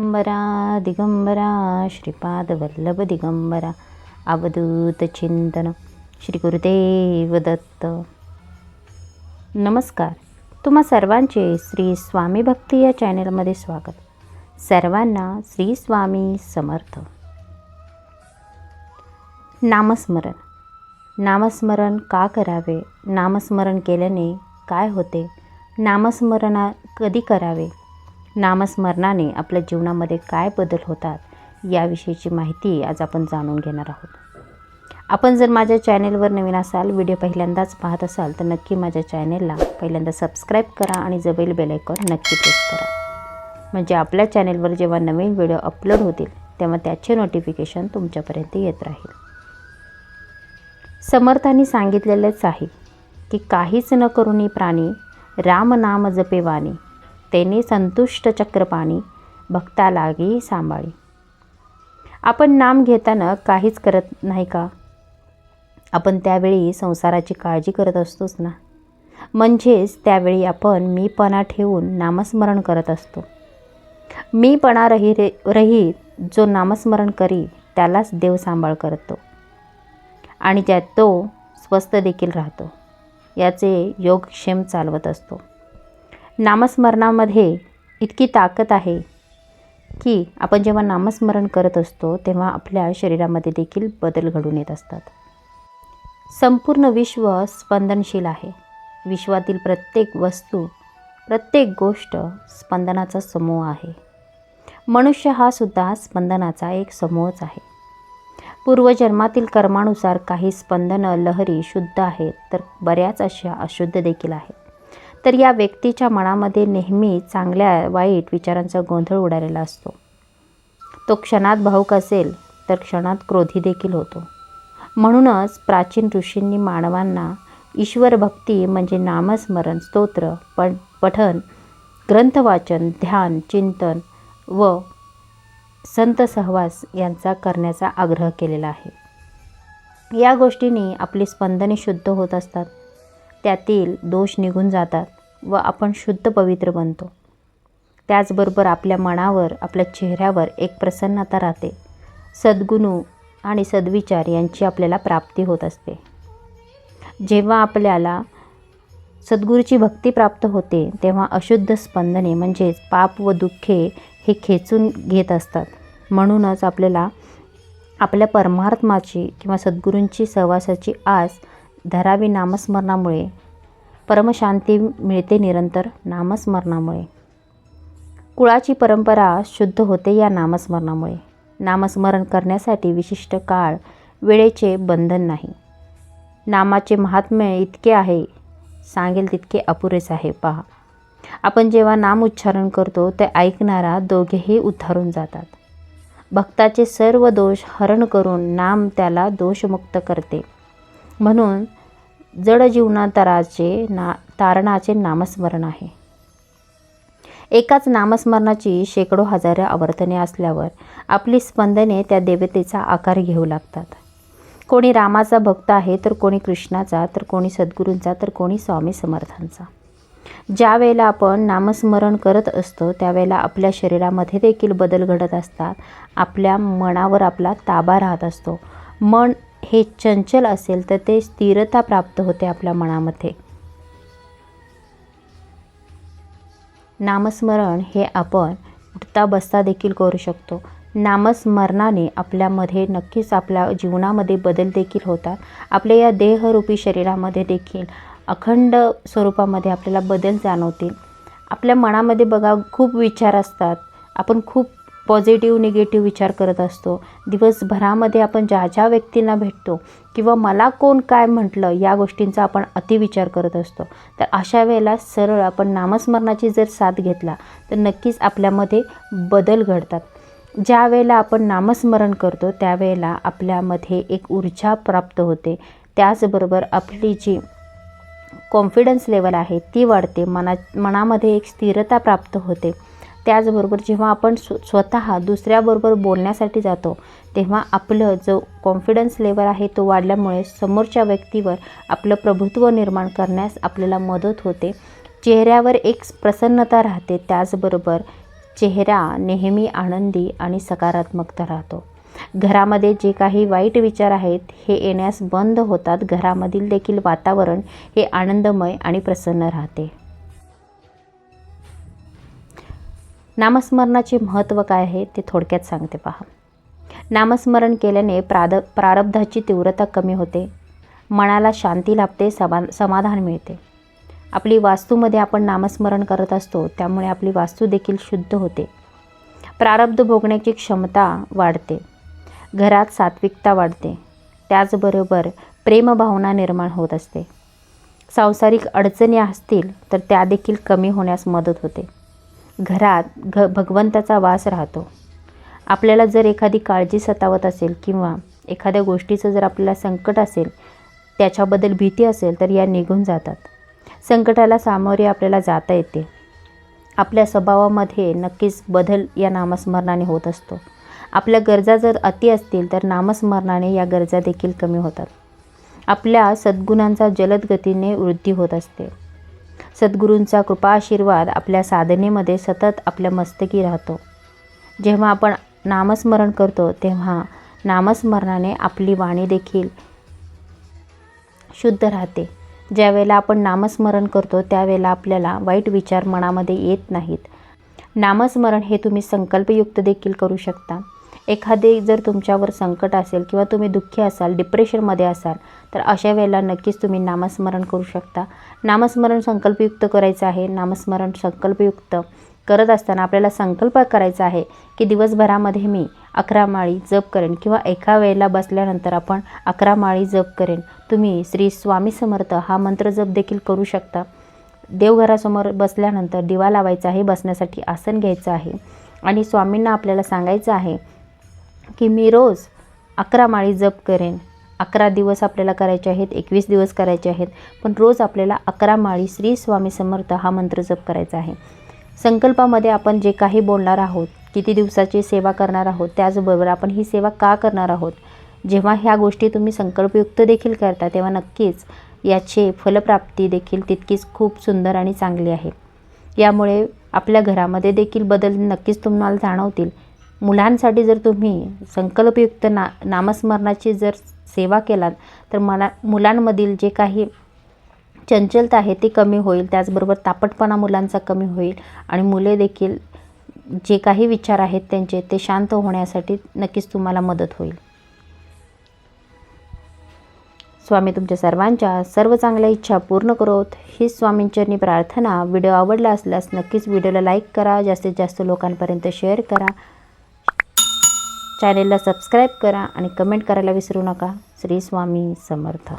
दिगंबरा दिगंबरा श्रीपादवल्लभ दिगंबरा अवधूत चिंतन श्री गुरुदेव दत्त। नमस्कार तुम्हा सर्वांचे श्री स्वामी भक्ती या चॅनलमध्ये स्वागत. सर्वांना श्री स्वामी समर्थ. नामस्मरण. नामस्मरण का करावे? नामस्मरण केल्याने काय होते? नामस्मरणा कधी करावे? नामस्मरणाने आपल्या जीवनामध्ये काय बदल होतात याविषयीची माहिती आज आपण जाणून घेणार आहोत. आपण जर माझ्या चॅनेलवर नवीन असाल व्हिडिओ पहिल्यांदाच पाहत असाल तर नक्की माझ्या चॅनेलला पहिल्यांदा सबस्क्राईब करा आणि जबेल बेलायकॉन नक्की प्रेस करा. म्हणजे आपल्या चॅनेलवर जेव्हा नवीन व्हिडिओ अपलोड होतील तेव्हा त्याचे नोटिफिकेशन तुमच्यापर्यंत येत राहील. समर्थांनी सांगितलेलेच आहे की काहीच न करुणी प्राणी राम नाम जपे भक्तेने संतुष्ट चक्रपाणी भक्ता लागी सांभाळी. आपण नाम घेताना काहीच करत नाही का? आपण त्यावेळी संसाराची काळजी करत असतोच ना? म्हणजेच त्यावेळी आपण मीपणा ठेवून नामस्मरण करत असतो. मीपणा रही रे रहित जो नामस्मरण करी त्यालाच देव सांभाळ करतो. आणि त्यात तो स्वस्थ देखील राहतो. याचे योगक्षेम चालवत असतो. नामस्मरणामध्ये इतकी ताकद आहे की आपण जेव्हा नामस्मरण करत असतो तेव्हा आपल्या शरीरामध्ये देखील बदल घडून येत असतात. संपूर्ण विश्व स्पंदनशील आहे. विश्वातील प्रत्येक वस्तू प्रत्येक गोष्ट स्पंदनाचा समूह आहे. मनुष्य हा सुद्धा स्पंदनाचा एक समूहच आहे. पूर्वजन्मातील कर्मानुसार काही स्पंदनं लहरी शुद्ध आहेत तर बऱ्याच अशा अशुद्ध देखील आहेत. तर या व्यक्तीच्या मनामध्ये नेहमी चांगल्या वाईट विचारांचा गोंधळ उडालेला असतो. तो क्षणात भाऊक असेल तर क्षणात क्रोधी देखील होतो. म्हणूनच प्राचीन ऋषींनी मानवांना ईश्वर भक्ती म्हणजे नामस्मरण स्तोत्र पण पठन ग्रंथवाचन ध्यान चिंतन व संत सहवास यांचा करण्याचा आग्रह केलेला आहे. या गोष्टींनी आपली स्पंदने शुद्ध होत असतात. त्यातील दोष निघून जातात व आपण शुद्ध पवित्र बनतो. त्याचबरोबर आपल्या मनावर आपल्या चेहऱ्यावर एक प्रसन्नता राहते. सद्गुणू आणि सद्विचार यांची आपल्याला प्राप्ती होत असते. जेव्हा आपल्याला सद्गुरूची भक्ती प्राप्त होते तेव्हा अशुद्ध स्पंदने म्हणजेच पाप व दुःखे हे खेचून घेत असतात. म्हणूनच आपल्याला आपल्या परमात्माची किंवा सद्गुरूंची सहवासाची आस धरावी नामस्मरणामुळे. परमशांती मिळते निरंतर नामस्मरणामुळे. कुळाची परंपरा शुद्ध होते या नामस्मरणामुळे. नामस्मरण करण्यासाठी विशिष्ट काळ वेळेचे बंधन नाही. नामाचे महात्म्य इतके आहे सांगेल तितके अपुरेच आहे पहा. आपण जेव्हा नाम उच्चारण करतो ते ऐकणारा दोघेही उद्धारून जातात. भक्ताचे सर्व दोष हरण करून नाम त्याला दोषमुक्त करते. म्हणून जड जीवनातराचे ना तारणाचे नामस्मरण आहे. एकाच नामस्मरणाची शेकडो हजारे आवर्तने असल्यावर आपली स्पंदने त्या देवतेचा आकार घेऊ लागतात. कोणी रामाचा भक्त आहे तर कोणी कृष्णाचा तर कोणी सद्गुरूंचा तर कोणी स्वामी समर्थांचा. ज्या वेळेला आपण नामस्मरण करत असतो त्यावेळेला आपल्या शरीरामध्ये देखील बदल घडत असतात. आपल्या मनावर आपला ताबा राहत असतो. मन हे चंचल असेल तर ते स्थिरता प्राप्त होते आपल्या मनामध्ये. नामस्मरण हे आपण उठता बसता देखील करू शकतो. नामस्मरणाने आपल्यामध्ये नक्कीच आपल्या जीवनामध्ये बदल देखील होतात. आपल्या या देहरूपी शरीरामध्ये देखील अखंड स्वरूपामध्ये आपल्याला बदल जाणवतील. आपल्या मनामध्ये बघा खूप विचार असतात. आपण खूप पॉझिटिव्ह निगेटिव्ह विचार करत असतो. दिवसभरामध्ये आपण ज्या ज्या व्यक्तींना भेटतो किंवा मला कोण काय म्हटलं या गोष्टींचा आपण अतिविचार करत असतो. तर अशा वेळेला सरळ आपण नामस्मरणाची जर साथ घेतला तर नक्कीच आपल्यामध्ये बदल घडतात. ज्या वेळेला आपण नामस्मरण करतो त्यावेळेला आपल्यामध्ये एक ऊर्जा प्राप्त होते. त्याचबरोबर आपली जी कॉन्फिडन्स लेवल आहे ती वाढते. मना मनामध्ये एक स्थिरता प्राप्त होते. त्याचबरोबर जेव्हा आपण स्व स्वतः दुसऱ्याबरोबर बोलण्यासाठी जातो तेव्हा आपलं जो कॉन्फिडन्स लेवल आहे तो वाढल्यामुळे समोरच्या व्यक्तीवर आपलं प्रभुत्व निर्माण करण्यास आपल्याला मदत होते. चेहऱ्यावर एक प्रसन्नता राहते त्याचबरोबर चेहरा नेहमी आनंदी आणि सकारात्मकता राहतो. घरामध्ये जे काही वाईट विचार आहेत हे येण्यास बंद होतात. घरामधील देखील वातावरण हे आनंदमय आणि प्रसन्न राहते. नामस्मरणाचे महत्त्व काय आहे ते थोडक्यात सांगते पहा. नामस्मरण केल्याने प्राद प्रारब्धाची तीव्रता कमी होते. मनाला शांती लाभते समा समाधान मिळते. आपली वास्तूमध्ये आपण नामस्मरण करत असतो त्यामुळे आपली वास्तू देखील शुद्ध होते. प्रारब्ध भोगण्याची क्षमता वाढते. घरात सात्विकता वाढते. त्याचबरोबर प्रेमभावना निर्माण होत असते. सांसारिक अडचणी असतील तर त्या देखील कमी होण्यास मदत होते. घरात घ भगवंताचा वास राहतो. आपल्याला जर एखादी काळजी सतावत असेल किंवा एखाद्या गोष्टीचं जर आपल्याला संकट असेल त्याच्याबद्दल भीती असेल तर या निघून जातात. संकटाला सामोरे आपल्याला जाता येते. आपल्या स्वभावामध्ये नक्कीच बदल या नामस्मरणाने होत असतो. आपल्या गरजा जर अति असतील तर नामस्मरणाने या गरजा देखील कमी होतात. आपल्या सद्गुणांचा जलद गतीने वृद्धी होत असते. सद्गुरूंचा कृपा आशीर्वाद आपल्या साधनेमध्ये सतत आपल्या मस्तकी राहतो. जेव्हा आपण नामस्मरण करतो तेव्हा नामस्मरणाने आपली वाणी देखील शुद्ध राहते. ज्यावेळेला आपण नामस्मरण करतो त्यावेळेला आपल्याला वाईट विचार मनामध्ये येत नाहीत. नामस्मरण हे तुम्ही संकल्पयुक्त देखील करू शकता. एखादे जर तुमच्यावर संकट असेल किंवा तुम्ही दुःखी असाल डिप्रेशनमध्ये असाल तर अशा वेळेला नक्कीच तुम्ही नामस्मरण करू शकता. नामस्मरण संकल्पयुक्त करायचं आहे. नामस्मरण संकल्पयुक्त करत असताना आपल्याला संकल्प करायचा आहे की दिवसभरामध्ये मी अकरा माळी जप करेन किंवा एका वेळेला बसल्यानंतर आपण अकरा माळी जप करेन. तुम्ही श्री स्वामी समर्थ हा मंत्र जप देखील करू शकता. देवघरासमोर बसल्यानंतर दिवा लावायचा आहे बसण्यासाठी आसन घ्यायचं आहे. आणि स्वामींना आपल्याला सांगायचं आहे की मी रोज अकरा माळी जप करेन. अकरा दिवस आपल्याला करायचे आहेत एकवीस दिवस करायचे आहेत पण रोज आपल्याला अकरा माळी श्री स्वामी समर्थ हा मंत्र जप करायचा आहे. संकल्पामध्ये आपण जे काही बोलणार आहोत किती दिवसाची सेवा करणार आहोत त्याचबरोबर आपण ही सेवा का करणार आहोत जेव्हा ह्या गोष्टी तुम्ही संकल्पयुक्त देखील करता तेव्हा नक्कीच याचे फलप्राप्ती देखील तितकीच खूप सुंदर आणि चांगली आहे. यामुळे आपल्या घरामध्ये देखील बदल नक्कीच तुम्हाला जाणवतील. मुलांसाठी जर तुम्ही संकल्पयुक्त ना नामस्मरणाची जर सेवा केलात तर मला मुलांमधील जे काही चंचलता आहे ती कमी होईल. त्याचबरोबर तापटपणा मुलांचा कमी होईल. आणि मुले देखील जे काही विचार आहेत त्यांचे ते शांत होण्यासाठी नक्कीच तुम्हाला मदत होईल. स्वामी तुमच्या सर्वांच्या सर्व चांगल्या इच्छा पूर्ण करोत. ही स्वामींचरणी प्रार्थना. व्हिडिओ आवडला असल्यास नक्कीच व्हिडिओला लाईक करा. जास्तीत जास्त लोकांपर्यंत शेअर करा. चॅनेलला सबस्क्राईब करा आणि कमेंट करायला विसरू नका. श्री स्वामी समर्थ.